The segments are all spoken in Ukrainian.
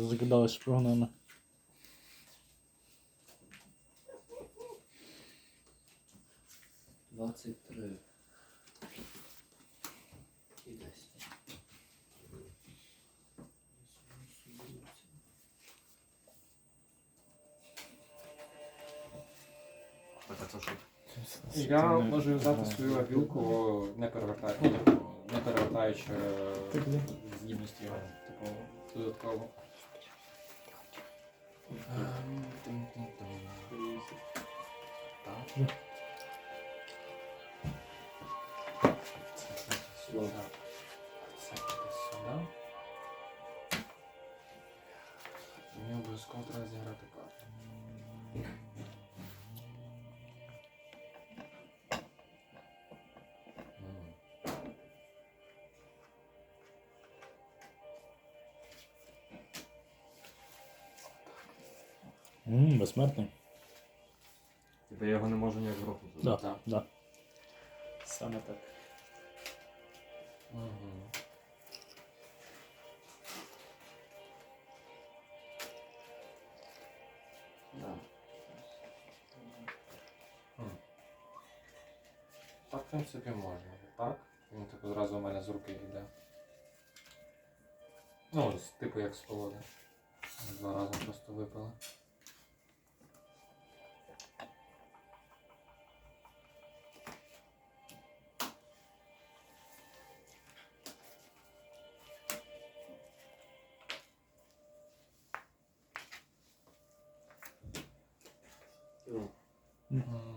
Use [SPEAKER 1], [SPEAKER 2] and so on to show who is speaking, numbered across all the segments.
[SPEAKER 1] Закидали шпигунами.
[SPEAKER 2] Двадцять три. І?
[SPEAKER 3] Я можу взяти свою опілку, не перевертаючи, не перевертаючи здібності його, типу, додатково. Мені обов'язково треба зіграти карту.
[SPEAKER 1] Ммм, безсмертний.
[SPEAKER 4] Типа я його не можу ніяк грохнути.
[SPEAKER 1] Да,
[SPEAKER 3] Так.
[SPEAKER 1] да. Саме так.
[SPEAKER 2] Да.
[SPEAKER 3] Так, в принципі, можна. Так? Він типу зразу у мене з руки йде. Ну, типу як з колоди. Два рази просто випили.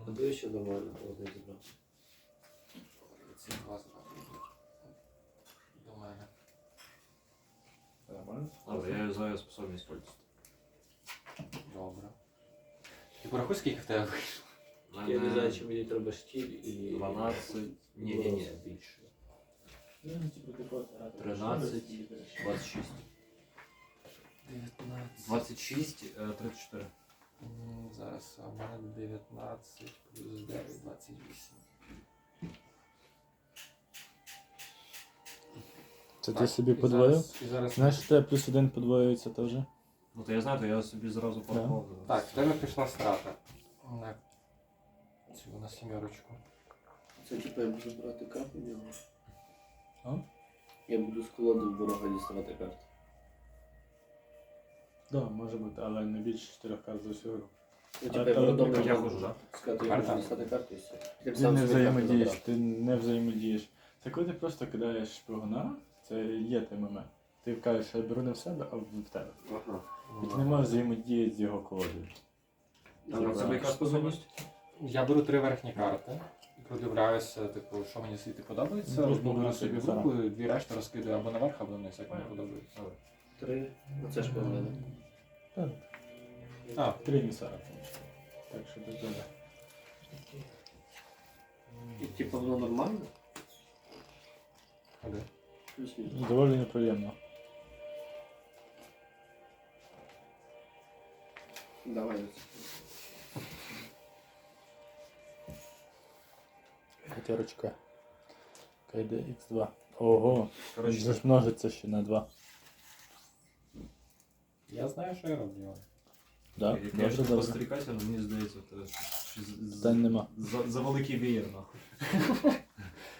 [SPEAKER 3] Мгм.
[SPEAKER 2] подивись, що нормально холодний зібрав.
[SPEAKER 3] Ці два зразу йдуть. До мене.
[SPEAKER 1] Нормально?
[SPEAKER 4] Але я юзаю способність пользувати.
[SPEAKER 3] Добре. Ти порахуй, скільки в тебе вийшло?
[SPEAKER 2] Я не знаю, чи мені треба штіль і...
[SPEAKER 4] 12. Ні, ні, ні, більше. 13, 26.
[SPEAKER 3] 19.
[SPEAKER 4] 26, е, 34.
[SPEAKER 3] Зараз в мене 19 плюс 9, 28.
[SPEAKER 1] Це ти
[SPEAKER 3] Так,
[SPEAKER 1] собі
[SPEAKER 3] і
[SPEAKER 1] подвоїв?
[SPEAKER 3] зараз- І зараз...
[SPEAKER 1] Знаєш, що тебе плюс один подвоюється теж?
[SPEAKER 4] Ну то я знаю, то я собі зразу порахував.
[SPEAKER 3] Так, в тебе пішла страта. На цю на сімерочку.
[SPEAKER 2] Це типу я буду брати карту в нього.
[SPEAKER 1] А?
[SPEAKER 2] Я буду з колоди в ворога діставати карту.
[SPEAKER 1] Так, може бути, але не більше 4 карт за всю гру.
[SPEAKER 2] Ну, типу я буду
[SPEAKER 1] ну,
[SPEAKER 4] Я хожу, так?
[SPEAKER 2] Сказати, я
[SPEAKER 3] Карта.
[SPEAKER 2] буду дістати карту і все. Я
[SPEAKER 1] Ти не
[SPEAKER 2] собі карту
[SPEAKER 1] взаємодієш,
[SPEAKER 2] забрав.
[SPEAKER 1] ти не взаємодієш. Це коли ти просто кидаєш шпигуна, це є той момент. Ти кажеш, що я беру не в себе, а в тебе.
[SPEAKER 2] Ага.
[SPEAKER 1] І ти не можеш взаємодіяти з його колодою.
[SPEAKER 4] Яка способність?
[SPEAKER 3] Я беру три верхні карти. Продивляюся, типу, що мені звідти подобається,
[SPEAKER 1] Ну, ну,
[SPEAKER 3] собі
[SPEAKER 1] ну,
[SPEAKER 3] руку, і дві решти розкидаю або наверх, або вниз, як мені подобається.
[SPEAKER 2] Три. Оце ж половина.
[SPEAKER 1] Так,
[SPEAKER 3] А,
[SPEAKER 1] три місара. Так що до тебе.
[SPEAKER 2] І типу воно нормально?
[SPEAKER 3] ходи.
[SPEAKER 2] Плюс-мінус.
[SPEAKER 1] Доволі неприємно.
[SPEAKER 2] Давай оце.
[SPEAKER 1] П'ятерочка. КД Х2. Ого,
[SPEAKER 4] Коротше,
[SPEAKER 1] вже ж множиться ще на 2.
[SPEAKER 3] Я знаю, що я роблю.
[SPEAKER 1] Да,
[SPEAKER 4] я,
[SPEAKER 1] добре,
[SPEAKER 4] конечно,
[SPEAKER 1] добре.
[SPEAKER 4] але мені здається, тебе щось з-
[SPEAKER 1] нема.
[SPEAKER 4] За, за великий вієр, нахуй.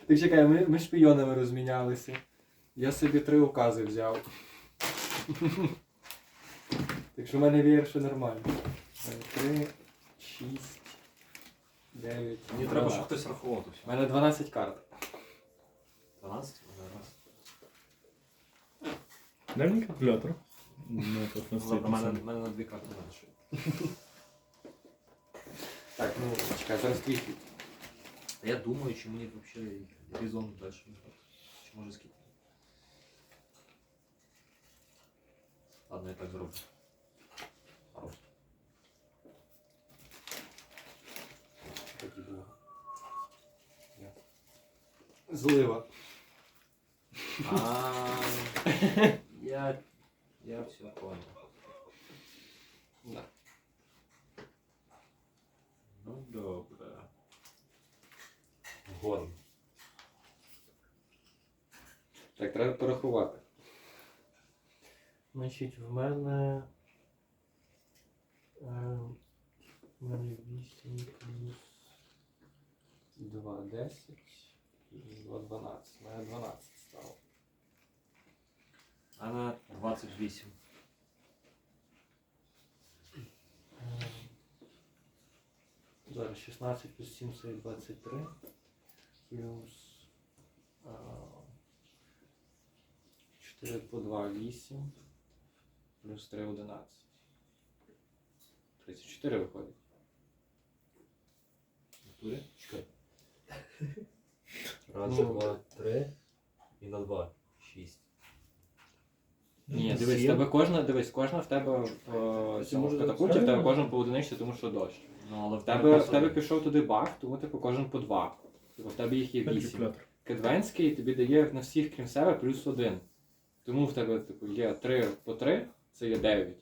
[SPEAKER 3] Так чекай, ми, ми шпійонами розмінялися. Я собі три укази взяв. Так що в мене вієр ще нормально. Три, шість, дев'ять.
[SPEAKER 4] Мені треба, щоб хтось рахував тут.
[SPEAKER 3] У мене 12 карт.
[SPEAKER 4] 12?
[SPEAKER 1] Дай мені калькулятор. Ну, тут на
[SPEAKER 4] Ладно, в мене, в мене на дві карти менше.
[SPEAKER 3] Так, ну чекай, зараз твій хід.
[SPEAKER 4] Та я думаю, чи мені взагалі горизонт далі не грати. Чи може скільки. Ладно, я так зроблю. Хорош.
[SPEAKER 3] Тоді було. Я. Злива.
[SPEAKER 4] А, я, я все понял.
[SPEAKER 3] Да.
[SPEAKER 4] Ну добре.
[SPEAKER 3] Горн. Так, треба порахувати. Значить, в мене. Е, в мене 8 плюс 2, 10 і 2, 12. У мене 12 стало.
[SPEAKER 4] А на 28.
[SPEAKER 3] Е, Зараз 16 плюс 7 це 23. Плюс е, 4 по 2 8. Плюс 3 11. 34 виходить.
[SPEAKER 4] Натурі? Чекай. Раз,
[SPEAKER 3] Ну.
[SPEAKER 4] два, три. І на два.
[SPEAKER 3] Ні, дивись, в тебе кожна, дивись, кожна в тебе в е, цьому в катапульті, в тебе кожен по одиничці, тому що дощ.
[SPEAKER 4] Ну, але
[SPEAKER 3] В тебе, в тебе пішов туди баг, тому типу кожен по два. Тобто в тебе їх є вісім. Кедвенський тобі дає на всіх, крім себе, плюс один. Тому в тебе типу, є 3 по 3, це є 9.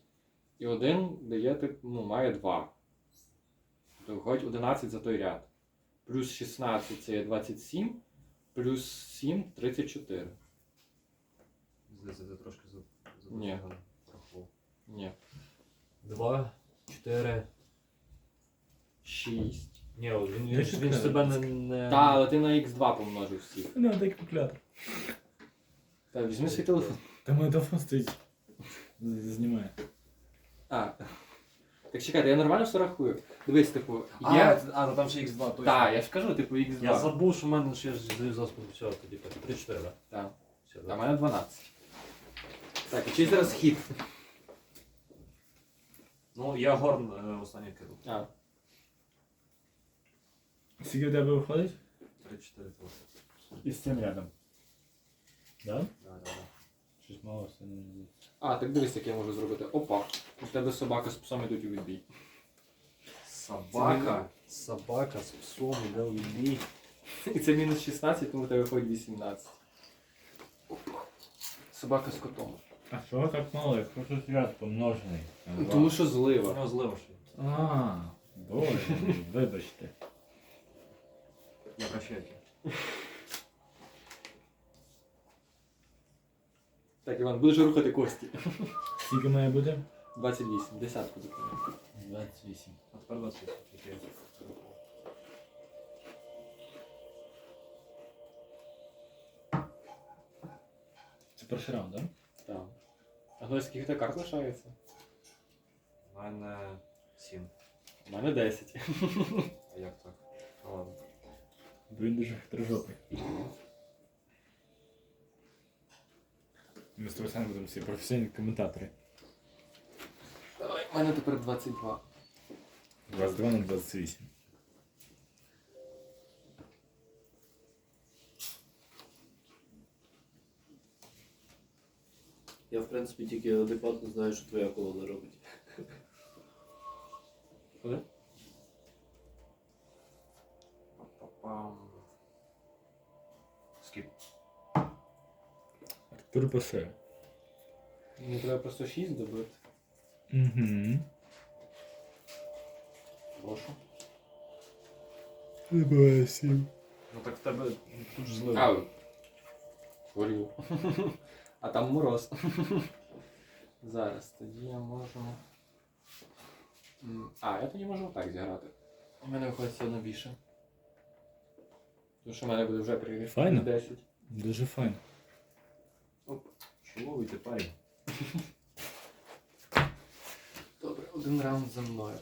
[SPEAKER 3] І один дає, типу, ну, має 2. Тобто виходить 11 за той ряд. Плюс 16 це є 27, плюс 7 34.
[SPEAKER 4] Здається, ти трошки за...
[SPEAKER 3] Ні. Ні.
[SPEAKER 4] Два, чотири.
[SPEAKER 3] 6.
[SPEAKER 4] Ні, от він,
[SPEAKER 1] Я
[SPEAKER 4] він,
[SPEAKER 1] ще
[SPEAKER 4] він
[SPEAKER 1] кажу.
[SPEAKER 4] себе не... не...
[SPEAKER 3] Та, але ти на Х2 помножив всіх.
[SPEAKER 1] Ну, дай калькулятор.
[SPEAKER 3] Та, візьми свій телефон.
[SPEAKER 1] Та мене телефон стоїть. з- Знімає.
[SPEAKER 3] А. Так чекайте, я нормально все рахую. Дивись, типу,
[SPEAKER 4] А,
[SPEAKER 3] є.
[SPEAKER 4] а, ну там ще Х2, точно.
[SPEAKER 3] Так, я ж кажу, типу, Х2.
[SPEAKER 4] Я забув, що в мене ще ж зав'язав все, тоді 3-4, так?
[SPEAKER 3] Так.
[SPEAKER 4] Все,
[SPEAKER 3] А в мене 12. Так, і чи зараз хід?
[SPEAKER 4] Ну, я горн е, останній кидав.
[SPEAKER 3] А,
[SPEAKER 1] Скільки в тебе виходить?
[SPEAKER 4] 3-4 телефон.
[SPEAKER 1] І з цим рядом. Да?
[SPEAKER 4] Да, да, да.
[SPEAKER 1] Щось мало все не здається.
[SPEAKER 3] а, так дивись, як я можу зробити. Опа. У тебе собака з псом йдуть у відбій.
[SPEAKER 4] Собака. Собака з псом іде у відбій.
[SPEAKER 3] І це мінус 16, тому у тебе виходить 18. Опа. Собака з котом.
[SPEAKER 1] А чого так мало? Я хочу ряд помножений. на два.
[SPEAKER 3] Тому що злива.
[SPEAKER 4] нього злива ще.
[SPEAKER 1] А, боже, вибачте.
[SPEAKER 4] Я прощайте.
[SPEAKER 3] Так, Іван, будеш рухати кості.
[SPEAKER 1] Скільки має бути?
[SPEAKER 3] 28, десятку допомогу.
[SPEAKER 1] 28.
[SPEAKER 4] А тепер 20. Окей.
[SPEAKER 1] Це перший раунд, так?
[SPEAKER 3] Так. А ну скільки тебе карт лишається?
[SPEAKER 4] У мене 7.
[SPEAKER 3] У мене 10.
[SPEAKER 4] А як так? Ну ладно.
[SPEAKER 1] Він дуже хитрожопий. Ми з тобою самі будемо всі професійні коментатори.
[SPEAKER 3] Давай, у мене тепер 22.
[SPEAKER 1] 22 на 28.
[SPEAKER 2] Я в принципі тільки адекватно знаю, що твоя колона робить.
[SPEAKER 3] Куди?
[SPEAKER 4] Па-па-пам. Скіп.
[SPEAKER 1] Артур пасе.
[SPEAKER 3] Мені треба просто 6 добити.
[SPEAKER 1] Угу.
[SPEAKER 3] Прошу.
[SPEAKER 1] Забуває сім.
[SPEAKER 4] Ну так в тебе тут ж злива.
[SPEAKER 3] А, горю. А там мороз. Зараз, тоді я можу. А, я тоді можу так зіграти. У мене виходить все одно більше. Тому що в мене буде вже при
[SPEAKER 1] Файно.
[SPEAKER 3] 10.
[SPEAKER 1] Дуже файно.
[SPEAKER 4] Чоловий ти парень.
[SPEAKER 3] Добре, один раунд за мною.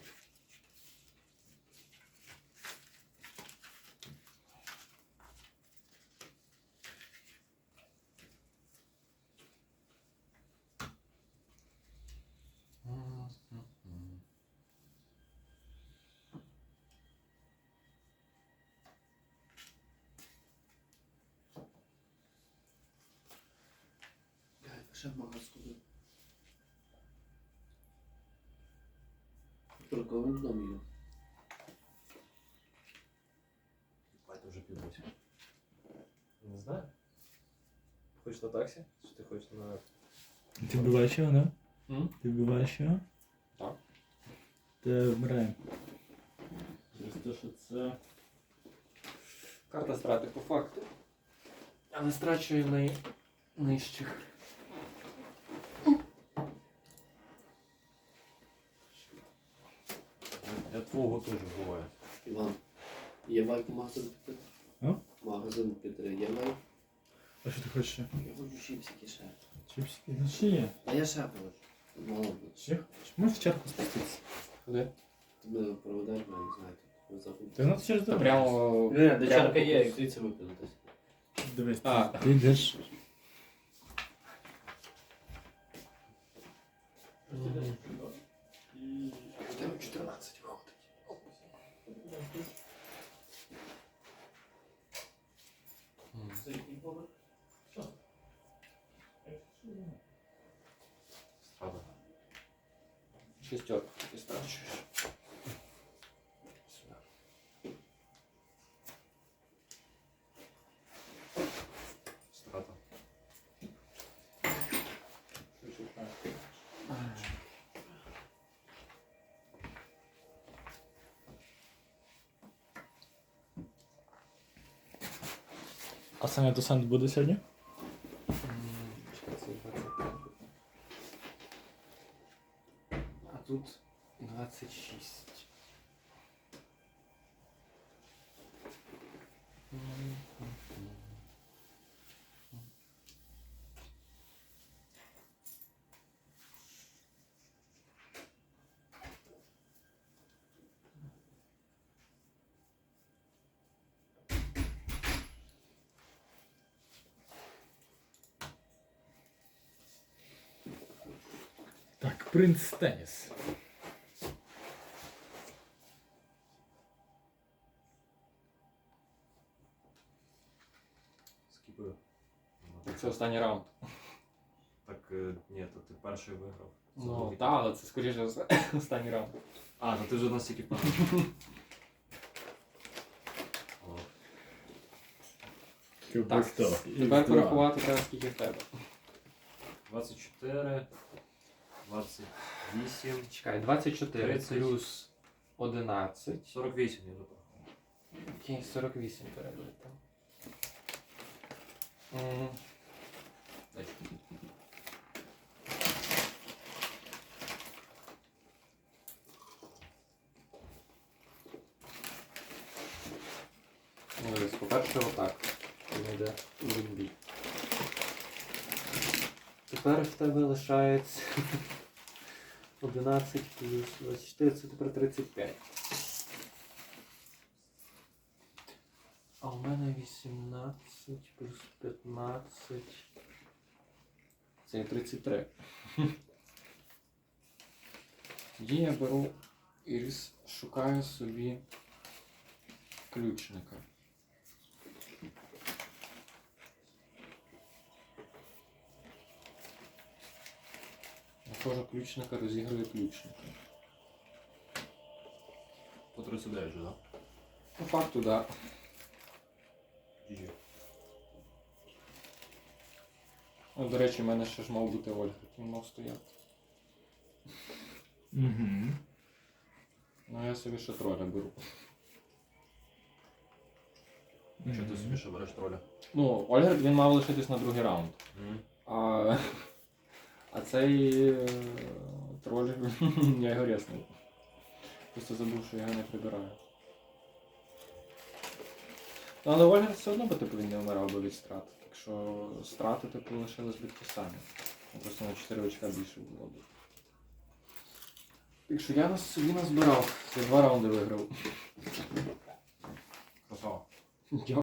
[SPEAKER 2] Ще в магаз ходив. Артур, він додому їде?
[SPEAKER 4] Бать, вже пів восьми.
[SPEAKER 3] Не знаю. Хочеш на таксі? Чи ти хочеш на.
[SPEAKER 1] Ти вбиваєш його, да?
[SPEAKER 3] М?
[SPEAKER 1] Ти вбиваєш його?
[SPEAKER 3] Так.
[SPEAKER 1] Та вмираємо. Через те, що це.
[SPEAKER 3] Карта страти по факту. Але страчує най... нижчих.
[SPEAKER 4] Я твого теж буває.
[SPEAKER 2] Іван, є вайп магазин піти?
[SPEAKER 1] А?
[SPEAKER 2] Магазин піти, є вайп?
[SPEAKER 1] А що ти хочеш ще?
[SPEAKER 2] Я хочу чіпсики ще.
[SPEAKER 1] Чипсики? Ну ще є.
[SPEAKER 2] А я ще хочу. Мало б.
[SPEAKER 1] Ще? Можеш в чарку спуститися.
[SPEAKER 2] Ти мене проведеш, я не знаю. тут заходь.
[SPEAKER 1] Ти ну через дорогу.
[SPEAKER 3] прямо.
[SPEAKER 2] Не, де
[SPEAKER 3] прямо
[SPEAKER 2] чарка є, як звідси випинитись.
[SPEAKER 1] Дивись,
[SPEAKER 3] А.
[SPEAKER 1] ти- ти йдеш.
[SPEAKER 3] Мгм.
[SPEAKER 1] А Саня Досант буде сьогодні?
[SPEAKER 3] М, чекай, це 25. А тут 26.
[SPEAKER 1] Принц Теніс.
[SPEAKER 4] Скіпаю.
[SPEAKER 3] Це останній раунд.
[SPEAKER 4] Так, е, ні, то ти перший виграв. Це
[SPEAKER 3] Ну,
[SPEAKER 4] другий.
[SPEAKER 3] так, але це скоріше за- останній раунд.
[SPEAKER 4] А, ну ти вже настільки пан.
[SPEAKER 3] Так, тепер порахувати треба, скільки в тебе.
[SPEAKER 4] 24, 28,
[SPEAKER 3] Чекай, 24
[SPEAKER 4] 30.
[SPEAKER 3] плюс 11.
[SPEAKER 4] 48 я запрахав.
[SPEAKER 3] Окей, 48 перебити. М,
[SPEAKER 4] Дай.
[SPEAKER 3] Ну, дивись, по-перше, отак. Він йде у бій. Тепер в тебе лишається 11 плюс 24, це тепер 35. А у мене 18 плюс 15. Це є 33. Тоді я беру і шукаю собі ключника. Знаходжу ключника, розіграю ключника.
[SPEAKER 4] По 39 вже, так?
[SPEAKER 3] По факту, так. Да. Ну, до речі, в мене ще ж мав бути Ольга, він мав стояти.
[SPEAKER 1] Угу.
[SPEAKER 3] Ну я собі ще троля беру.
[SPEAKER 4] Що ти собі ще береш троля?
[SPEAKER 3] Ну, Ольга він мав лишитись на другий раунд. А, а цей е, троль, я його резнув. Просто забув, що я його не прибираю. Ну, але Ольга все одно би типу, він не вмирав би від страт. Так що страти типу лишились би ті самі. Ну, Просто на 4 очка більше було б. Так що я нас собі назбирав. Я два раунди виграв.
[SPEAKER 4] Красава.
[SPEAKER 3] Дякую.